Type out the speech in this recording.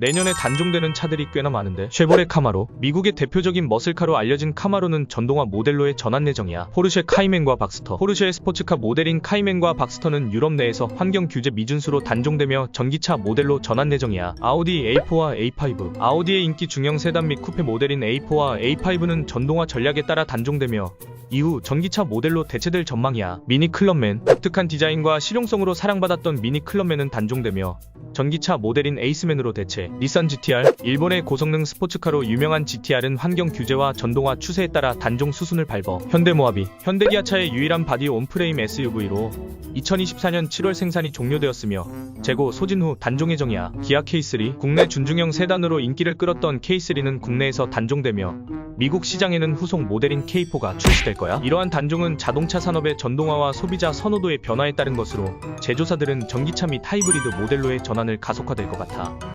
내년에 단종되는 차들이 꽤나 많은데 쉐보레 카마로 미국의 대표적인 머슬카로 알려진 카마로는 전동화 모델로의 전환 예정이야. 포르쉐 카이맨과 박스터. 포르쉐의 스포츠카 모델인 카이맨과 박스터는 유럽 내에서 환경 규제 미준수로 단종되며 전기차 모델로 전환 예정이야. 아우디 A4와 A5 아우디의 인기 중형 세단 및 쿠페 모델인 A4와 A5는 전동화 전략에 따라 단종되며 이후 전기차 모델로 대체될 전망이야. 미니 클럽맨 독특한 디자인과 실용성으로 사랑받았던 미니 클럽맨은 단종되며 전기차 모델인 에이스맨으로 대체. 닛산 GTR 일본의 고성능 스포츠카로 유명한 GTR은 환경 규제와 전동화 추세에 따라 단종 수순을 밟어 현대모하비 현대기아차의 유일한 바디 온프레임 SUV로 2024년 7월 생산이 종료되었으며 재고 소진 후 단종 예정이야. 기아 K3 국내 준중형 세단으로 인기를 끌었던 K3는 국내에서 단종되며 미국 시장에는 후속 모델인 K4가 출시될 거야. 이러한 단종은 자동차 산업의 전동화와 소비자 선호도의 변화에 따른 것으로 제조사들은 전기차 및 하이브리드 모델로의 전환을 가속화될 것 같아.